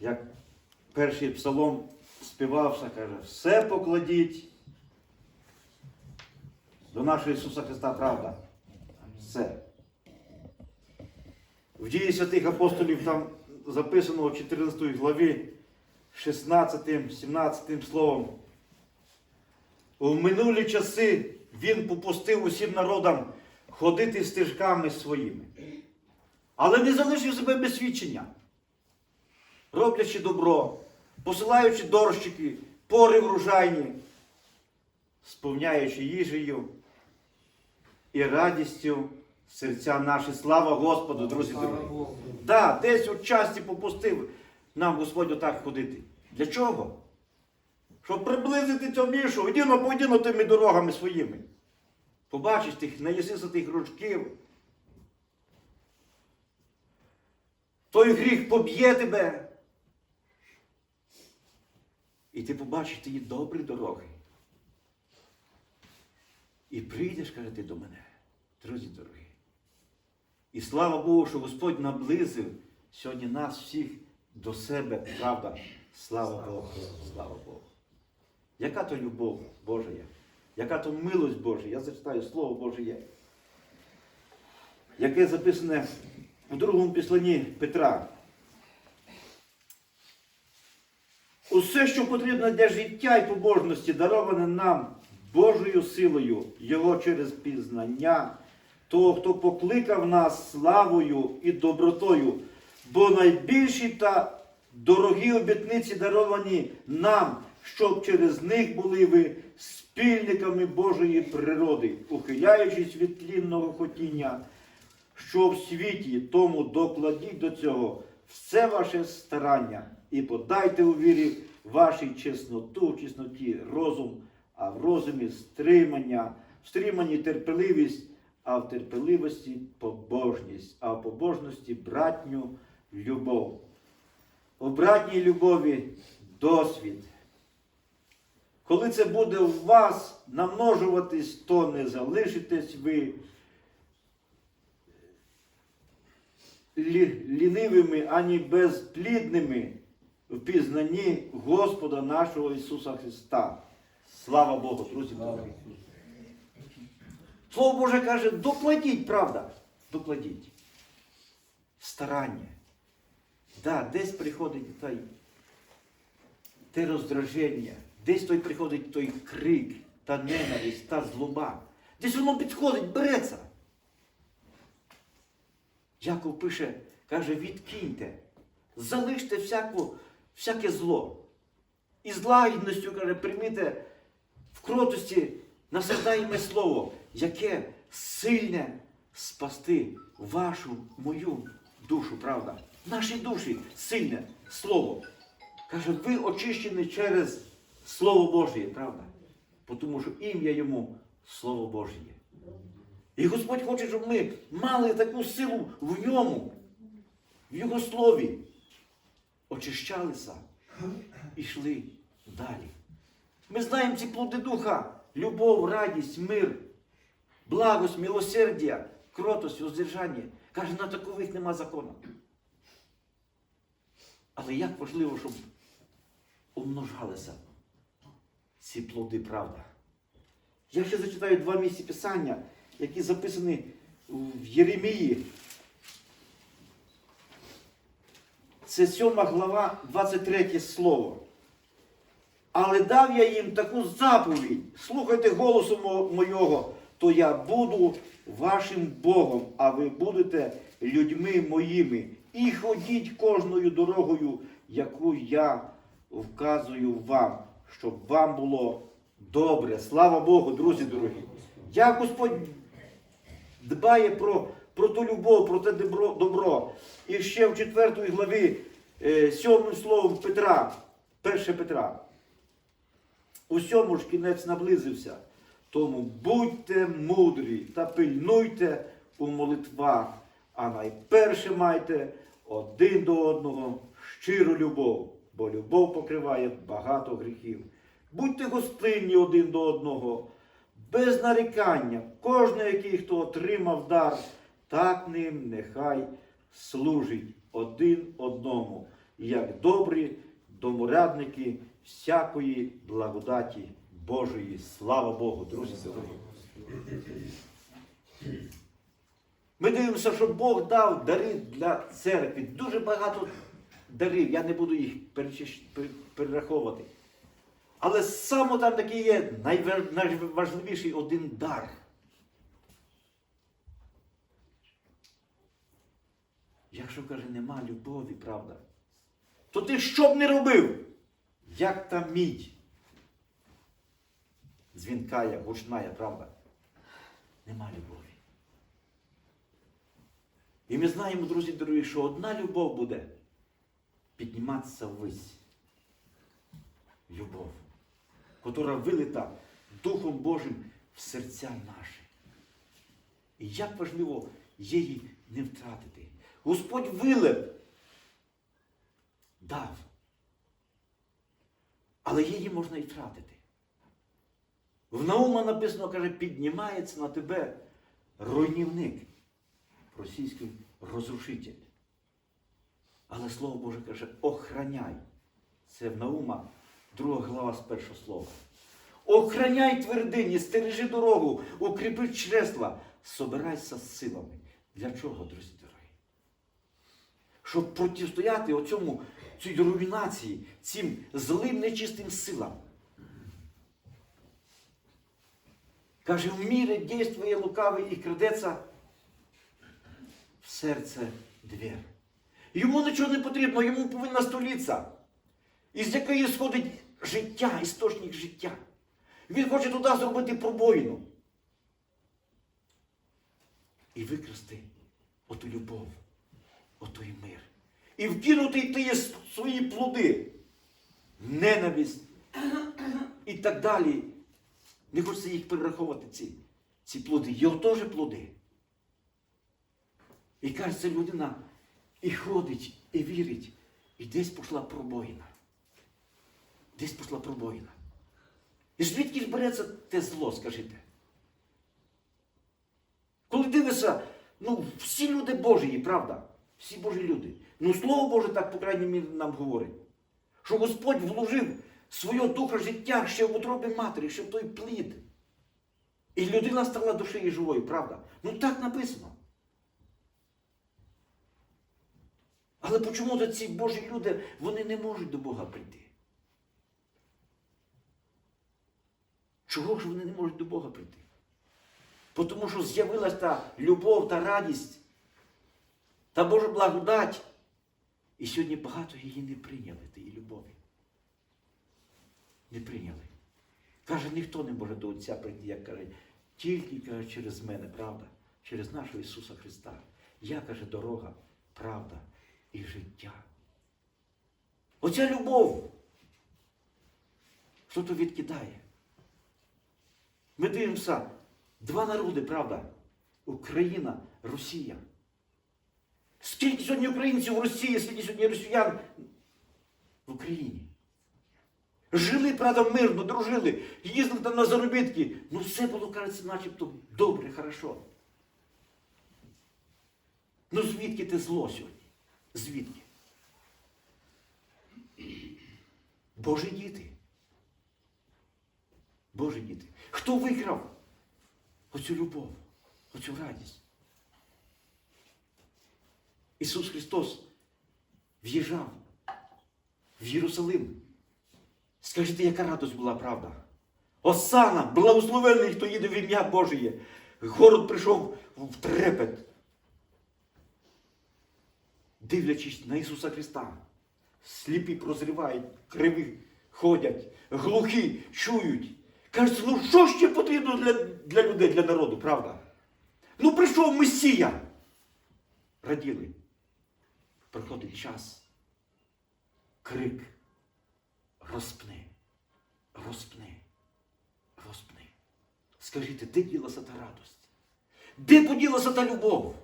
як перший псалом співався, каже, все покладіть до нашого Ісуса Христа правда. Все. В дії святих апостолів там записано у 14 главі 16, 17 словом. У минулі часи він попустив усім народам ходити стежками своїми, але не залишив себе без свідчення, роблячи добро, посилаючи дорщики, пори врожайні, сповняючи їжею і радістю серця наші. Слава Господу, друзі дорогі! Да, десь у часті попустив нам Господь отак ходити. Для чого? Щоб приблизити цього мішу, іди на тими дорогами своїми. Побачиш тих, наїсися тих ручків. Той гріх поб'є тебе. І ти побачиш ті добрі дороги. І прийдеш, каже, ти до мене, друзі дорогі. І слава Богу, що Господь наблизив сьогодні нас всіх до себе, правда. Слава Богу, слава Богу. Яка то любов Божа є? Яка то милость Божа? Я зачитаю Слово Боже є. Яке записане у другому післанні Петра. Усе, що потрібно для життя і побожності, дароване нам Божою силою, Його через пізнання, того, хто покликав нас славою і добротою, бо найбільші та дорогі обітниці даровані нам, щоб через них були ви спільниками Божої природи, ухиляючись від тлінного хотіння, що в світі, тому докладіть до цього все ваше старання і подайте у вірі вашій чесноту, в чесноті розум, а в розумі стримання, в стриманні терпеливість, а в терпеливості побожність, а в побожності братню любов. У братній любові досвід. Коли це буде у вас намножуватись, то не залишитесь ви лі- лінивими, ані безплідними в пізнанні Господа нашого Ісуса Христа. Слава Богу, друзі дорогі. Слово Боже каже, докладіть, правда? Докладіть. Старання. Да, десь приходить той, те роздраження, десь той приходить той крик, та ненависть, та злоба. Десь воно підходить, береться. Яков пише, каже, відкиньте, залиште всяку, всяке зло. І з лагідністю, каже, прийміте в кротості насаждаємо слово, яке сильне спасти вашу, мою душу, правда? Наші душі сильне слово. Каже, ви очищені через Слово Божє, правда? Тому що ім'я йому Слово Божє. І Господь хоче, щоб ми мали таку силу в ньому, в Його слові. Очищалися і йшли далі. Ми знаємо ці плоди духа, любов, радість, мир, благость, милосердя, кротость, воздержання. Каже, на такових нема закону. Але як важливо, щоб умножалися ці плоди, правда. Я ще зачитаю два місця Писання, які записані в Єремії. Це 7 глава, 23 слово. Але дав я їм таку заповідь. Слухайте голосу мо- мого, то я буду вашим Богом, а ви будете людьми моїми. І ходіть кожною дорогою, яку я вказую вам, щоб вам було добре. Слава Богу, друзі дорогі. Як Господь дбає про, про ту любов, про те добро, добро. І ще в 4 главі, е, сьомим словом Петра, 1 Петра. Усьому ж кінець наблизився. Тому будьте мудрі та пильнуйте у молитвах, а найперше майте один до одного щиру любов, бо любов покриває багато гріхів. Будьте гостинні один до одного, без нарікання, кожен, який хто отримав дар, так ним нехай служить один одному. як добрі доморядники всякої благодаті Божої. Слава Богу, друзі дорогі. Ми дивимося, що Бог дав дари для церкви. Дуже багато дарів. Я не буду їх перераховувати. Але саме там такий є найважливіший один дар. Якщо каже, нема любові, правда, то ти що б не робив? Як та мідь? Дзвінкає, гучная, правда? Нема любові. І ми знаємо, друзі дорогі, що одна любов буде підніматися ввись. Любов, котра вилита Духом Божим в серця наші. І як важливо її не втратити. Господь вилив, дав. Але її можна і втратити. В Наума написано, каже, піднімається на тебе руйнівник російський розрушитель. Але Слово Боже каже, охраняй. Це в Наума, друга глава з першого слова. Охраняй твердині, стережи дорогу, укріпи чресла, собирайся з силами. Для чого, друзі дорогі? Щоб протистояти оцьому, цій руйнації, цим злим нечистим силам. Каже, в мірі дійствує лукавий і крадеться в серце двір. Йому нічого не потрібно, йому повинна столиця, із якої сходить життя, істочник життя. Він хоче туди зробити пробоїну. І викрасти оту любов, отой мир. І вкинути ті свої плоди. Ненависть і так далі. Не хочеться їх перераховувати, ці, ці плоди. Його теж плоди. І кажеться, людина і ходить, і вірить, і десь пішла пробоїна. Десь пішла пробоїна. І звідки ж береться те зло, скажіть? Коли дивишся, ну, всі люди Божі, правда? Всі Божі люди. Ну, Слово Боже так, по крайній мірі, нам говорить. Що Господь вложив своє духа життя ще в утробі матері, ще в той плід. І людина стала душею живою, правда? Ну так написано. Але чому то ці Божі люди, вони не можуть до Бога прийти? Чого ж вони не можуть до Бога прийти? Тому що з'явилась та любов та радість, та Божа благодать. І сьогодні багато її не прийняли, тієї любові. Не прийняли. Каже, ніхто не може до Отця прийти, як каже, тільки каже, через мене, правда, через нашого Ісуса Христа. Я каже, дорога, правда і життя. Оця любов. Хто то відкидає? Ми дивимося, два народи, правда? Україна, Росія. Скільки сьогодні українців в Росії, скільки сьогодні росіян в Україні? Жили, правда, мирно, дружили, їздили там на заробітки. Ну все було, кажеться, начебто добре, хорошо. Ну звідки те зло сьогодні? Звідки? Божі діти. Божі діти. Хто викрав оцю любов, оцю радість? Ісус Христос в'їжджав в Єрусалим. Скажіть, яка радость була правда? Осана, благословений, хто їде в ім'я Божє. Город прийшов в трепет. Дивлячись на Ісуса Христа. Сліпі прозрівають, криві ходять, глухі чують. Кажуть, ну що ще потрібно для, для людей, для народу, правда? Ну прийшов Месія. Раділи. Приходить час. Крик. Розпни. Розпни. Розпни. Скажіть, де ділася та радость? Де поділася та любов?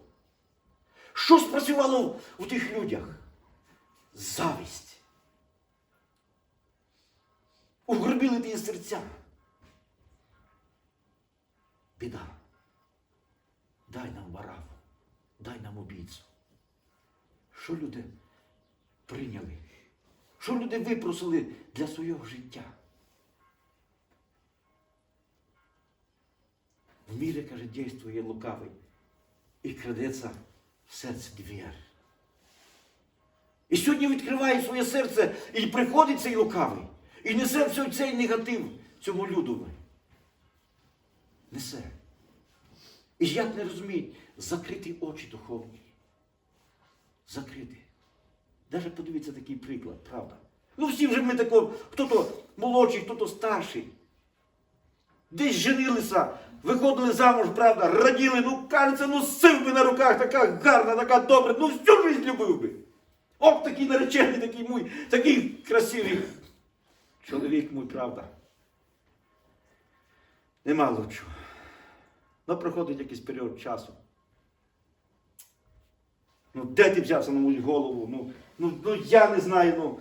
Що спрацювало в тих людях? Завість. Угробили ті серця. Біда. Дай нам вараву, дай нам убійцю. Що люди прийняли? Що люди випросили для свого життя? В мире, каже, действує лукавий і крадеться в серце двір. І сьогодні відкриває своє серце і приходить цей лукавий. І несе цей негатив цьому людові. Несе. І як не розуміють, закриті очі духовні. Закриті. Даже подивіться такий приклад, правда. Ну всі вже ми тако, хто-то молодший, хто-то старший. Десь женилися, виходили замуж, правда, раділи, ну кажеться, ну сив би на руках, така гарна, така добра, ну всю жизнь любив би. Оп, такий наречений, такий мій, такий красивий. Чоловік мій, правда. Нема лучшого. Ну, проходить якийсь період часу. Ну, де ти взявся на мою голову? Ну, ну, ну я не знаю, ну.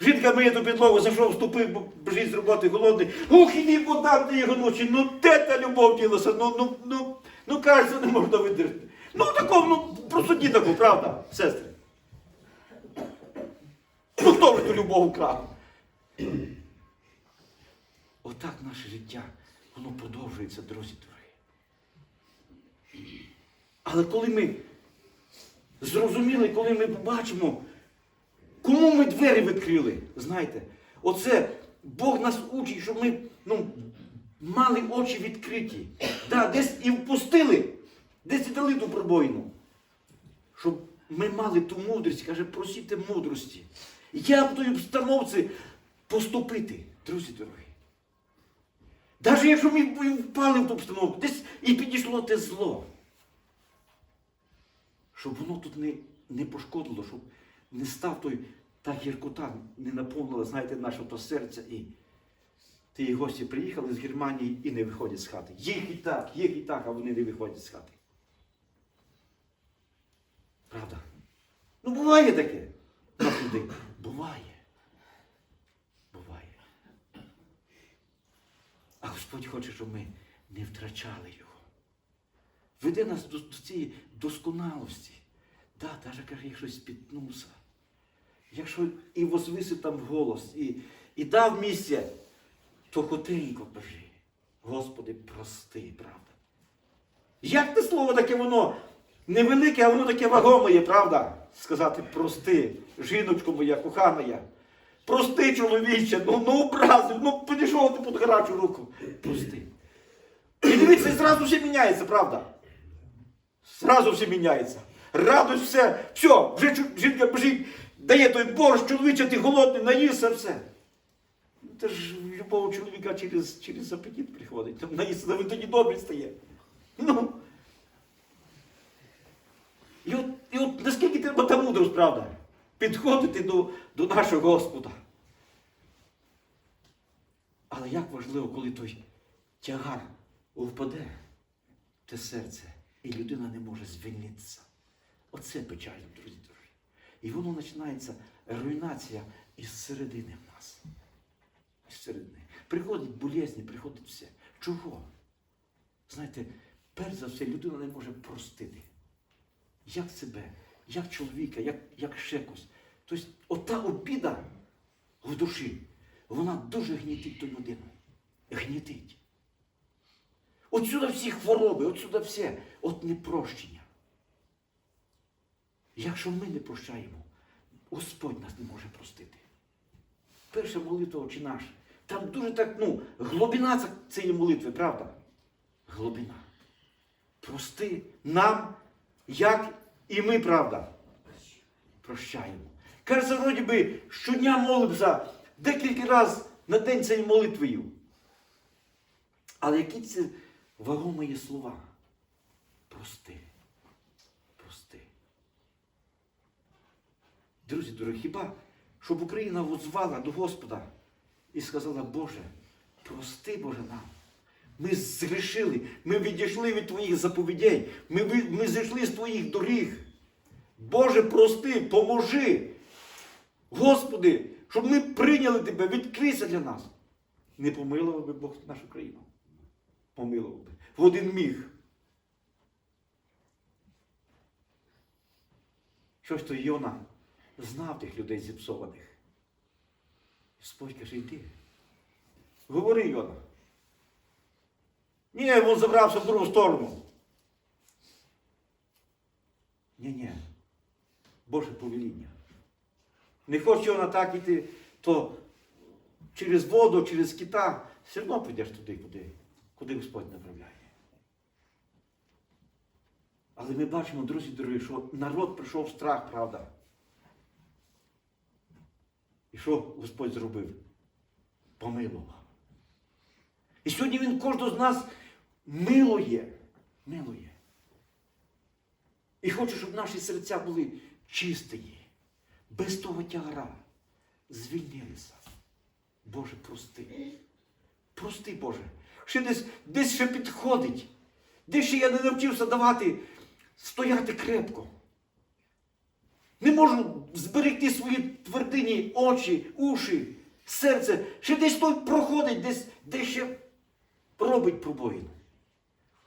Жінка миє ту підлогу, зайшов, вступив, бо біжить з роботи голодний. Ух, іди подам ти його ночі. Ну де та любов ділася? Ну, ну, ну, ну кажеться, не можна видержати. Ну такого, ну просто ді таку, правда, сестри. Ну хто ж ту любов украв? Отак наше життя, воно продовжується, друзі. Але коли ми зрозуміли, коли ми побачимо, кому ми двері відкрили, знаєте, оце Бог нас учить, щоб ми ну, мали очі відкриті. Да, десь і впустили, десь і дали ту пробоїну. Щоб ми мали ту мудрість, каже, просіть мудрості. Як в тій обстановці поступити, друзі дорогі. Навіть якщо ми впали в ту обстановку, десь і підійшло те зло. Щоб воно тут не, не пошкодило, щоб не став той та гіркота, не наповнила, знаєте, наше то серце. І ті гості приїхали з Германії і не виходять з хати. Їх і так, їх і так, а вони не виходять з хати. Правда? Ну, буває таке. Буває. А Господь хоче, щоб ми не втрачали його. Веде нас до, до цієї досконалості. Да, навіть каже, якщо спітнувся. Якщо і возвиси там голос, і, і дав місце, то хотенько кажи. Господи, прости, правда. Як те слово таке воно невелике, а воно таке вагоме, правда? Сказати прости, жіночко моя, кохана я. Прости, чоловіче, ну, ну образив, ну підійшов ти під гарячу руку. Прости. І дивіться, зразу все міняється, правда? Зразу все міняється. Радость все. Все, вже жінка дає той борщ, чоловіче, ти голодний, наївся, все. Ну, Це ж любого чоловіка через, через апетит приходить. Там наїсться, він тоді добрий стає. Ну. І от, і от наскільки треба та мудрость, правда? Підходити до, до нашого Господа. Але як важливо, коли той тягар впаде те серце, і людина не може звільнитися. Оце печально, друзі дорогі. І воно починається руйнація із середини в нас. Із середини. Приходять болезні, приходить все. Чого? Знаєте, перш за все, людина не може простити. Як себе, як чоловіка, як, як ще когось. Тобто, ота обіда в душі, вона дуже гнітить ту людину. Гнітить. Отсюда всі хвороби, отсюда все, от непрощення. Якщо ми не прощаємо, Господь нас не може простити. Перша молитва «Отче наш. Там дуже так, ну, глибина цієї молитви, правда? Глибина. Прости нам, як і ми, правда, прощаємо. Кажеться, вроді би, щодня молимося декілька разів на день цією молитвою. Але які це вагомі слова? Прости. Прости. Друзі, дорогі, хіба щоб Україна возвала до Господа і сказала, Боже, прости, Боже нам. Ми згрішили, ми відійшли від Твоїх заповідей, ми, ми зійшли з Твоїх доріг. Боже, прости, поможи. Господи, щоб ми прийняли Тебе, відкрийся для нас. Не помилував би Бог нашу країну. Помилував би. В один міг. Щось то Йона знав тих людей зіпсованих. Господь каже, йди. Говори, Йона. Ні, він забрався в другу сторону. Ні, ні. Боже повеління. Не хоче вона так іти, то через воду, через кита, все одно підеш туди, куди, куди Господь направляє. Але ми бачимо, друзі дорогі, що народ прийшов в страх, правда. І що Господь зробив? Помилував. І сьогодні Він кожного з нас милує. Милує. І хоче, щоб наші серця були чисті, без того тягара. Звільнилися. Боже, прости. Прости, Боже. Ще десь, десь ще підходить. Де ще я не навчився давати, стояти крепко. Не можу зберегти свої твердині очі, уші, серце. Ще десь той проходить, десь, десь ще робить пробоїну.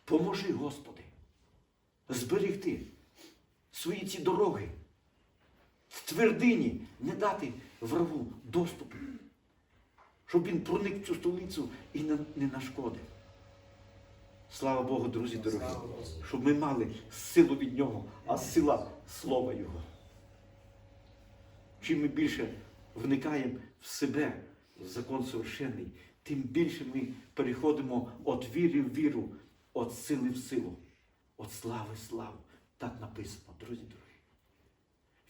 Поможи, Господи, зберегти свої ці дороги. Твердині не дати врагу доступу, щоб він проник в цю столицю і не, не нашкодив. Слава Богу, друзі дорогі, щоб ми мали силу від нього, а сила слова Його. Чим ми більше вникаємо в себе, в закон совершенний, тим більше ми переходимо від віри в віру, від сили в силу, від слави в славу. Так написано, друзі дорогі.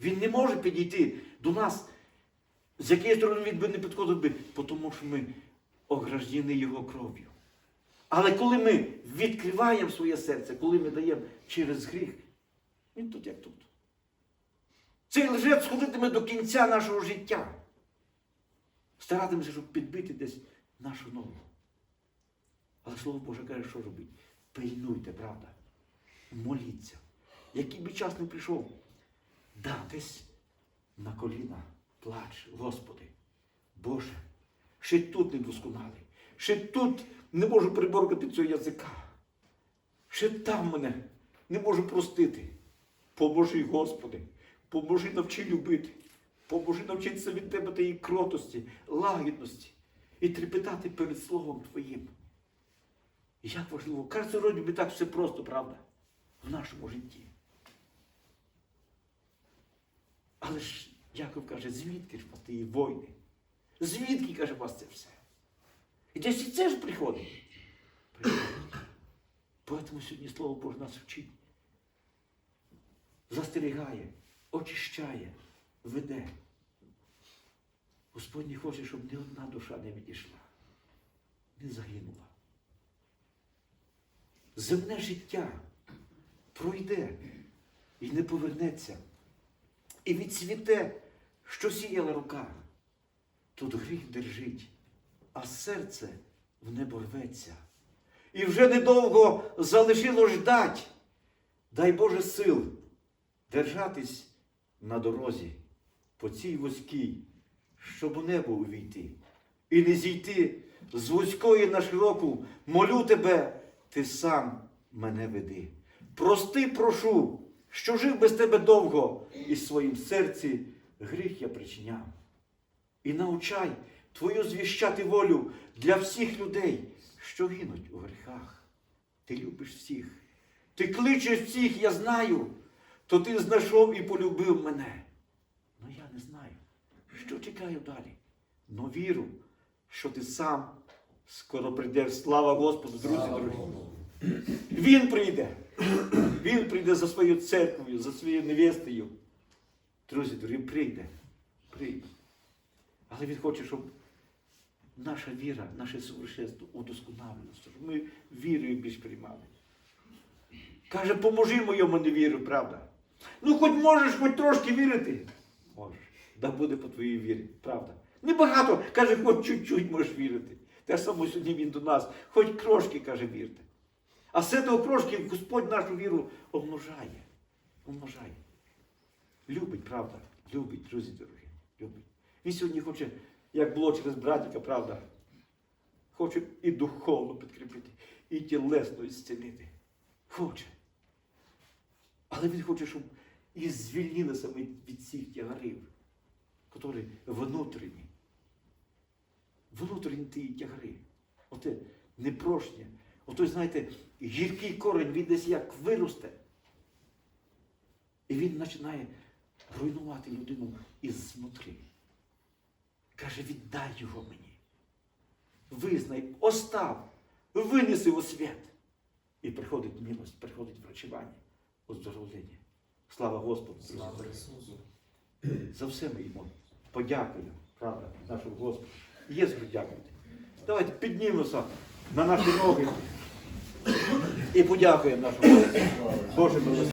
Він не може підійти до нас, з якої сторони він би не підходив би, тому що ми ограждені його кров'ю. Але коли ми відкриваємо своє серце, коли ми даємо через гріх, він тут як тут. Цей лжець ходитиме до кінця нашого життя. Старатимеся, щоб підбити десь нашу ногу. Але Слово Боже каже, що робить? Пильнуйте, правда? Моліться. Який би час не прийшов, да, десь на коліна плач, Господи, Боже, ще тут не досконалий, ще тут не можу приборкати цього язика. Ще там мене не можу простити. Поможи, Господи, поможи навчи любити, поможи навчитися від Тебе тієї кротості, лагідності і трепетати перед Словом Твоїм. Як важливо, кажеться, вроді би так все просто, правда, в нашому житті. Але ж Яков каже, звідки ж ті війни? Звідки, каже, у вас це все? І десь і це ж приходить. Приходить. Тому сьогодні Слово Боже нас вчить. Застерігає, очищає, веде. Господь не хоче, щоб ні одна душа не відійшла, не загинула. Земне життя пройде і не повернеться. І відцвіте, що сіяла рука. Тут гріх держить, а серце в небо рветься. І вже недовго залишило ждать. Дай Боже сил держатись на дорозі по цій вузькій, щоб у небо увійти. І не зійти з вузької на широку, молю тебе, ти сам мене веди. Прости, прошу, що жив без тебе довго, і в своїм серці гріх я причиняв. І научай Твою звіщати волю для всіх людей, що гинуть у гріхах. Ти любиш всіх, ти кличеш всіх, я знаю, то ти знайшов і полюбив мене. Ну я не знаю, що чекаю далі. Но віру, що ти сам скоро прийдеш. Слава Господу, друзі дорогі. Він прийде. Він прийде за своєю церквою, за своєю невестою. Друзі, дорогі, прийде. Прийде. Але він хоче, щоб наша віра, наше совершенство удосконалилося, щоб ми вірою більш приймали. Каже, поможи моєму невіру, правда. Ну, хоч можеш хоч трошки вірити. Можеш. Да буде по твоїй вірі, правда. Небагато, каже, хоч чуть-чуть можеш вірити. Те саме сьогодні він до нас, хоч трошки, каже, вірте. А з цього трошки Господь нашу віру умножає. Умножає. Любить, правда? Любить, друзі дорогі. Любить. Він сьогодні хоче, як було через братіка, правда, хоче і духовно підкріпити, і тілесно зцілити. Хоче. Але він хоче, щоб і звільнилися ми від цих тягарів, які внутрішні. внутрішні ті тягри. Оте непрошення. Ото, знаєте, гіркий корень, він десь як виросте. І він починає руйнувати людину із ізнутрі. Каже, віддай його мені. Визнай, остав, винеси у світ. І приходить милость, приходить врачування, оздоровлення. Слава Господу! Слава Ісусу. За все ми йому подякуємо, правда, нашому Господу. Є що дякувати. Давайте піднімемося на наші ноги і подякуємо нашому. Боже милосердя.